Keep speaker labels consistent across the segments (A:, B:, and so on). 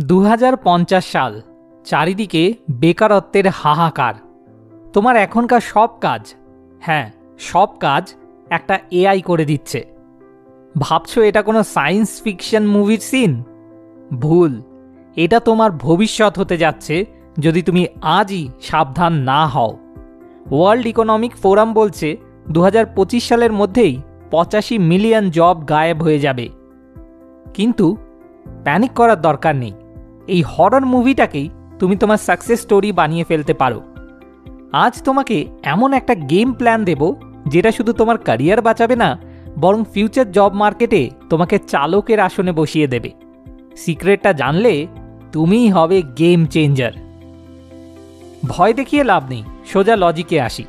A: দু হাজার পঞ্চাশ সাল, চারিদিকে বেকারত্বের হাহাকার। তোমার এখনকার সব কাজ হ্যাঁ সব কাজ একটা এআই করে দিচ্ছে। ভাবছ এটা কোনো সায়েন্স ফিকশন মুভির সিন? ভুল, এটা তোমার ভবিষ্যৎ হতে যাচ্ছে যদি তুমি আজই সাবধান না হও। ওয়ার্ল্ড ইকোনমিক ফোরাম বলছে দু হাজার পঁচিশ সালের মধ্যেই পঁচাশি মিলিয়ন জব গায়েব হয়ে যাবে। কিন্তু, প্যানিক করার দরকার নেই। এই হরর মুভিটাকেই তুমি তোমার সাকসেস স্টোরি বানিয়ে ফেলতে পারো। আজ তোমাকে এমন একটা গেম প্ল্যান দেব, যেটা শুধু তোমার ক্যারিয়ার বাঁচাবে না, বরং ফিউচার জব মার্কেটে তোমাকে চালকের আসনে বসিয়ে দেবে। সিক্রেটটা জানলে তুমিই হবে গেম চেঞ্জার ভয় দেখিয়ে লাভ নেই, সোজা লজিকে আসি।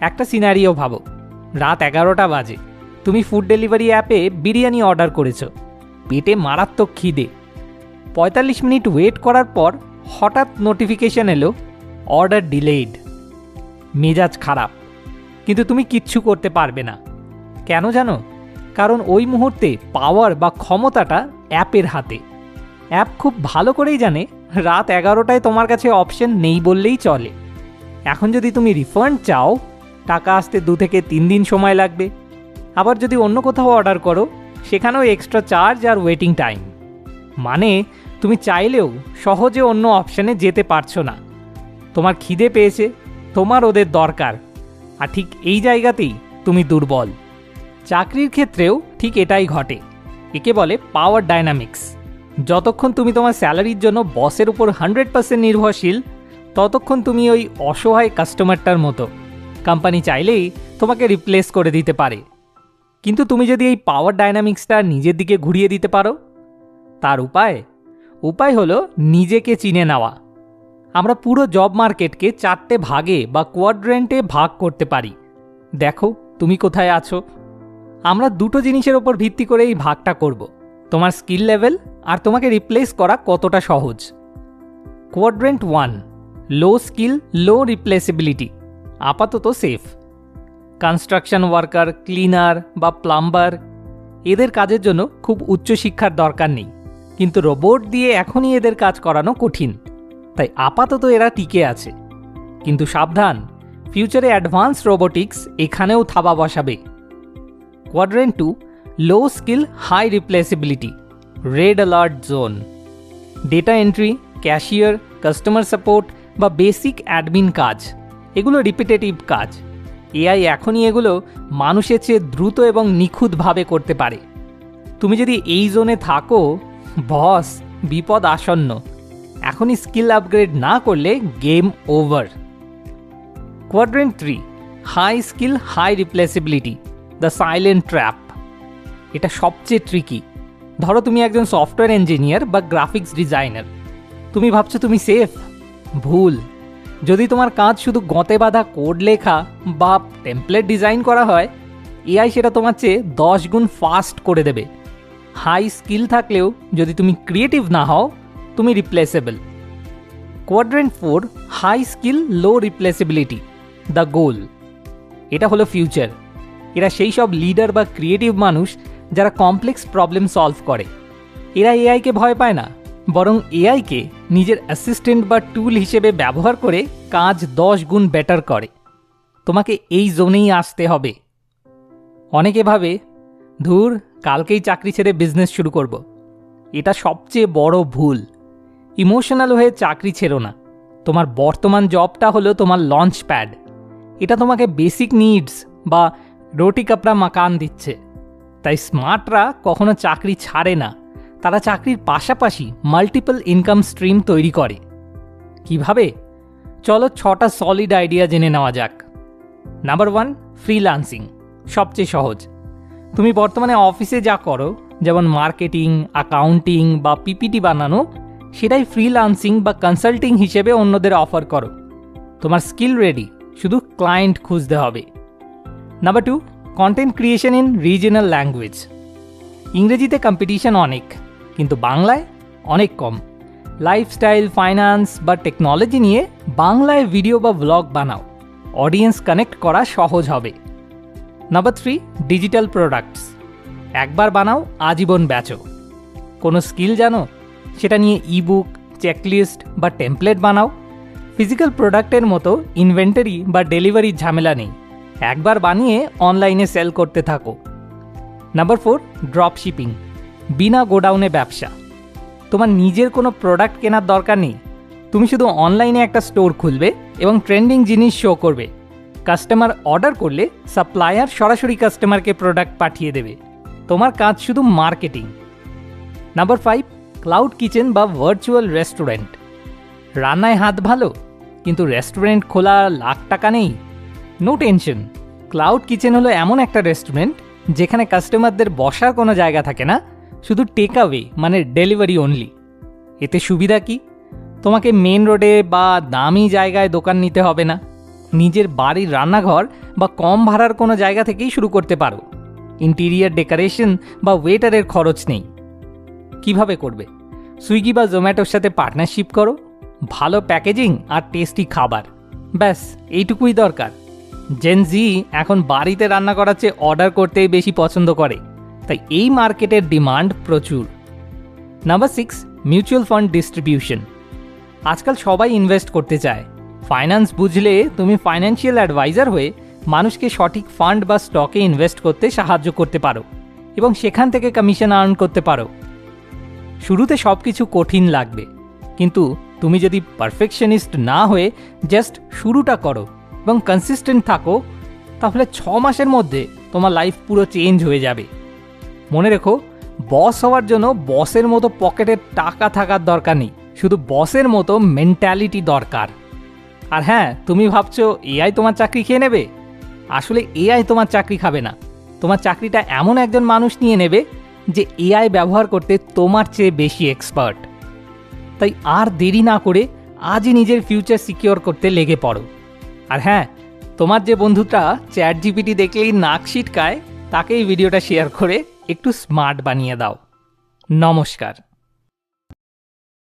A: একটা সিনারিও ভাবো, রাত এগারোটা বাজে। তুমি ফুড ডেলিভারি অ্যাপে বিরিয়ানি অর্ডার করেছ। পেটে মারাত্মক খিদে। পঁয়তাল্লিশ মিনিট ওয়েট করার পর হঠাৎ নোটিফিকেশন এলো অর্ডার ডিলেইড মেজাজ খারাপ। কিন্তু তুমি কিচ্ছু করতে পারবে না। কেন জানো? কারণ ওই মুহূর্তে পাওয়ার বা ক্ষমতাটা অ্যাপের হাতে। অ্যাপ খুব ভালো করেই জানে, রাত এগারোটায় তোমার কাছে অপশন নেই বললেই চলে। এখন যদি তুমি রিফান্ড চাও, টাকা আসতে দু থেকে তিন দিন সময় লাগবে। আবার যদি অন্য কোথাও অর্ডার করো, সেখানেও এক্সট্রা চার্জ আর ওয়েটিং টাইম মানে তুমি চাইলেও সহজে অন্য অপশানে যেতে পারছ না। তোমার খিদে পেয়েছে, তোমার ওদের দরকার। আর ঠিক এই জায়গাতেই তুমি দুর্বল। চাকরির ক্ষেত্রেও ঠিক এটাই ঘটে। একে বলে পাওয়ার ডায়নামিক্স যতক্ষণ তুমি তোমার স্যালারির জন্য বসের উপর হান্ড্রেড পার্সেন্ট নির্ভরশীল, ততক্ষণ তুমি ওই অসহায় কাস্টমারটার মতো। কোম্পানি চাইলেই তোমাকে রিপ্লেস করে দিতে পারে। কিন্তু তুমি যদি এই পাওয়ার ডায়নামিক্সটা নিজের দিকে ঘুরিয়ে দিতে পারো, তার উপায় উপায় হলো নিজেকে চিনে নেওয়া। আমরা পুরো জব মার্কেটকে চারটে ভাগে বা কোয়াড্রেন্টে ভাগ করতে পারি। দেখো, তুমি কোথায় আছো? আমরা দুটো জিনিসের ওপর ভিত্তি করে এই ভাগটা করব। তোমার স্কিল লেভেল আর তোমাকে রিপ্লেস করা কতটা সহজ। Quadrant one low skill low replaceability আপাতত সেফ কনস্ট্রাকশন ওয়ার্কার ক্লিনার বা প্লাম্বার এদের কাজের জন্য খুব উচ্চশিক্ষার দরকার নেই। কিন্তু রোবট দিয়ে এখনই এদের কাজ করানো কঠিন। তাই আপাতত এরা টিকে আছে। কিন্তু সাবধান, ফিউচারে অ্যাডভান্স রোবোটিক্স এখানেও থাবা বসাবে। Quadrant two, low skill, high replaceability, red alert zone. Data entry, cashier, customer support বা বেসিক অ্যাডমিন কাজ, এগুলো রিপিটেটিভ কাজ। এআই এখনই এগুলো মানুষের চেয়ে দ্রুত এবং নিখুঁতভাবে করতে পারে। তুমি যদি এই জোনে থাকো বস, বিপদ আসন্ন। এখনই স্কিল আপগ্রেড না করলে game over quadrant three high skill high replaceability the silent trap এটা সবচেয়ে ট্রিকি ধরো তুমি একজন সফটওয়্যার ইঞ্জিনিয়ার বা গ্রাফিক্স ডিজাইনার তুমি ভাবছ তুমি সেফ ভুল। যদি তোমার কাজ শুধু গঁতে বাঁধা কোড লেখা বা টেমপ্লেট ডিজাইন করা হয় এআই সেটা তোমার চেয়ে দশ গুণ ফাস্ট করে দেবে। হাই স্কিল থাকলেও যদি তুমি ক্রিয়েটিভ না হও, তুমি replaceable quadrant four high skill low replaceability the goal এটা হলো ফিউচার এরা সেই সব লিডার বা ক্রিয়েটিভ মানুষ যারা কমপ্লেক্স প্রবলেম সলভ করে। এরা এআইকে ভয় পায় না, বরং এআইকে নিজের অ্যাসিস্ট্যান্ট বা টুল হিসেবে ব্যবহার করে কাজ দশ গুণ বেটার করে। তোমাকে এই জোনেই আসতে হবে। অনেকে ভাবে ধুর, কালকেই চাকরি ছেড়ে বিজনেস শুরু করব। এটা সবচেয়ে বড় ভুল। ইমোশনাল হয়ে চাকরি ছেড়ো না। তোমার বর্তমান জবটা হলো তোমার লঞ্চ প্যাড এটা তোমাকে বেসিক নিডস বা রোটি কাপড়া মাকান দিচ্ছে। তাই স্মার্টরা কখনো চাকরি ছাড়ে না। তারা চাকরির পাশাপাশি মাল্টিপল ইনকাম স্ট্রিম তৈরি করে। কীভাবে? চলো ছটা সলিড আইডিয়া জেনে নেওয়া যাক। নাম্বার ওয়ান ফ্রিলান্সিং সবচেয়ে সহজ। তুমি বর্তমানে অফিসে যা করো, যেমন মার্কেটিং, অ্যাকাউন্টিং বা পিপিটি বানানো, সেটাই ফ্রিলান্সিং বা কনসাল্টিং হিসেবে অন্যদের অফার করো। তোমার স্কিল রেডি শুধু ক্লায়েন্ট খুঁজতে হবে। Number two content creation in regional language ইংরেজিতে কম্পিটিশন অনেক, কিন্তু বাংলায় অনেক কম। লাইফস্টাইল ফাইন্যান্স বা টেকনোলজি নিয়ে বাংলায় ভিডিও বা ব্লগ বানাও। অডিয়েন্স কানেক্ট করা সহজ হবে। নাম্বার থ্রি ডিজিটাল প্রোডাক্টস একবার বানাও, আজীবন বেচো। কোনো স্কিল জানো? সেটা নিয়ে ইবুক চেকলিস্ট বা টেমপ্লেট বানাও। ফিজিক্যাল প্রোডাক্টের মতো ইনভেন্টারি বা ডেলিভারির ঝামেলা নেই। একবার বানিয়ে অনলাইনে সেল করতে থাকো। নাম্বার ফোর ড্রপ শিপিং বিনা গোডাউনে ব্যবসা। তোমার নিজের কোনো প্রোডাক্ট কেনার দরকার নেই। তুমি শুধু অনলাইনে একটা স্টোর খুলবে এবং ট্রেন্ডিং জিনিস শো করবে। কাস্টমার অর্ডার করলে সাপ্লায়ার সরাসরি কাস্টমারকে প্রোডাক্ট পাঠিয়ে দেবে। তোমার কাজ শুধু marketing number five cloud kitchen বা ভার্চুয়াল রেস্টুরেন্ট রান্নায় হাত ভালো, কিন্তু রেস্টুরেন্ট খোলা লাখ টাকা নেই। নো টেনশন ক্লাউড কিচেন হলো এমন একটা রেস্টুরেন্ট যেখানে কাস্টমারদের বসার কোনো জায়গা থাকে না, শুধু টেক অ্যাওয়ে মানে ডেলিভারি অনলি এতে সুবিধা কি? তোমাকে মেন রোডে বা দামি জায়গায় দোকান নিতে হবে না। নিজের বাড়ির রান্নাঘর বা কম ভাড়ার কোনো জায়গা থেকেই শুরু করতে পারো। ইন্টিরিয়ার ডেকোরেশন বা ওয়েটারের খরচ নেই। কীভাবে করবে? সুইগি বা জোম্যাটোর সাথে পার্টনারশিপ করো। ভালো প্যাকেজিং আর টেস্টি খাবার। ব্যাস, এইটুকুই দরকার। জেন জি এখন বাড়িতে রান্না করার চেয়ে অর্ডার করতেই বেশি পছন্দ করে। তাই এই মার্কেটের ডিমান্ড প্রচুর। Number six mutual fund distribution আজকাল সবাই ইনভেস্ট করতে চায়। ফাইন্যান্স বুঝলে তুমি ফাইন্যান্সিয়াল অ্যাডভাইজার হয়ে মানুষকে সঠিক ফান্ড বা স্টকে ইনভেস্ট করতে সাহায্য করতে পারো এবং সেখান থেকে কমিশন আর্ন করতে পারো। শুরুতে সব কিছু কঠিন লাগবে, কিন্তু তুমি যদি পারফেকশনিস্ট না হয়ে জাস্ট শুরুটা করো এবং কনসিস্টেন্ট থাকো, তাহলে ছ মাসের মধ্যে তোমার লাইফ পুরো চেঞ্জ হয়ে যাবে। মনে রেখো বস হওয়ার জন্য বসের মতো পকেটে টাকা থাকার দরকার নেই, শুধু বসের মতো মেন্টালিটি দরকার। আর হ্যাঁ তুমি ভাবছ এআই তোমার চাকরি খেয়ে নেবে? আসলে এআই তোমার চাকরি খাবে না। তোমার চাকরিটা এমন একজন মানুষ নিয়ে নেবে যে এআই ব্যবহার করতে তোমার চেয়ে বেশি এক্সপার্ট তাই আর দেরি না করে আজই নিজের ফিউচার সিকিওর করতে লেগে পড়ো। আর হ্যাঁ তোমার যে বন্ধুটা চ্যাট জিপিটি দেখলেই নাক ছিটকায় তাকে এই ভিডিওটা শেয়ার করে একটু স্মার্ট বানিয়ে দাও। নমস্কার।